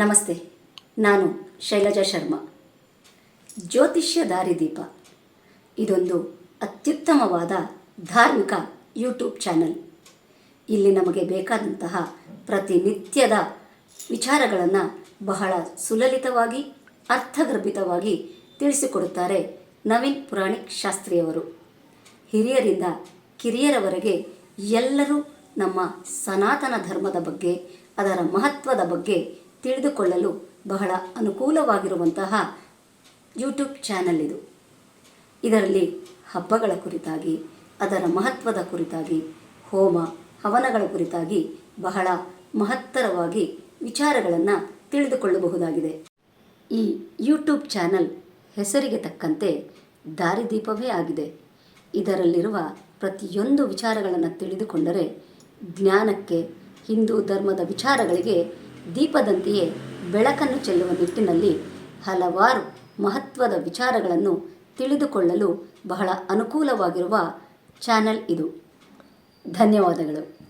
ನಮಸ್ತೆ, ನಾನು ಶೈಲಜಾ ಶರ್ಮಾ. ಜ್ಯೋತಿಷ್ಯ ದಾರಿದೀಪ ಇದೊಂದು ಅತ್ಯುತ್ತಮವಾದ ಧಾರ್ಮಿಕ ಯೂಟ್ಯೂಬ್ ಚಾನಲ್. ಇಲ್ಲಿ ನಮಗೆ ಬೇಕಾದಂತಹ ಪ್ರತಿನಿತ್ಯದ ವಿಚಾರಗಳನ್ನು ಬಹಳ ಸುಲಲಿತವಾಗಿ, ಅರ್ಥಗರ್ಭಿತವಾಗಿ ತಿಳಿಸಿಕೊಡುತ್ತಾರೆ ನವೀನ್ ಪುರಾಣಿಕ್ ಶಾಸ್ತ್ರಿಯವರು. ಹಿರಿಯರಿಂದ ಕಿರಿಯರವರೆಗೆ ಎಲ್ಲರೂ ನಮ್ಮ ಸನಾತನ ಧರ್ಮದ ಬಗ್ಗೆ, ಅದರ ಮಹತ್ವದ ಬಗ್ಗೆ ತಿಳಿದುಕೊಳ್ಳಲು ಬಹಳ ಅನುಕೂಲವಾಗಿರುವಂತಹ ಯೂಟ್ಯೂಬ್ ಚಾನಲ್ ಇದು. ಇದರಲ್ಲಿ ಹಬ್ಬಗಳ ಕುರಿತಾಗಿ, ಅದರ ಮಹತ್ವದ ಕುರಿತಾಗಿ, ಹೋಮ, ಹವನಗಳ ಕುರಿತಾಗಿ ಬಹಳ ಮಹತ್ತರವಾಗಿ ವಿಚಾರಗಳನ್ನು ತಿಳಿದುಕೊಳ್ಳಬಹುದಾಗಿದೆ. ಈ ಯೂಟ್ಯೂಬ್ ಚಾನಲ್ ಹೆಸರಿಗೆ ತಕ್ಕಂತೆ ದಾರಿದೀಪವೇ ಆಗಿದೆ. ಇದರಲ್ಲಿರುವ ಪ್ರತಿಯೊಂದು ವಿಚಾರಗಳನ್ನು ತಿಳಿದುಕೊಂಡರೆ ಜ್ಞಾನಕ್ಕೆ, ಹಿಂದೂ ಧರ್ಮದ ವಿಚಾರಗಳಿಗೆ ದೀಪದಂತೆಯೇ ಬೆಳಕನ್ನು ಚೆಲ್ಲುವ ನಿಟ್ಟಿನಲ್ಲಿ ಹಲವಾರು ಮಹತ್ವದ ವಿಚಾರಗಳನ್ನು ತಿಳಿದುಕೊಳ್ಳಲು ಬಹಳ ಅನುಕೂಲವಾಗಿರುವ ಚಾನಲ್ ಇದು. ಧನ್ಯವಾದಗಳು.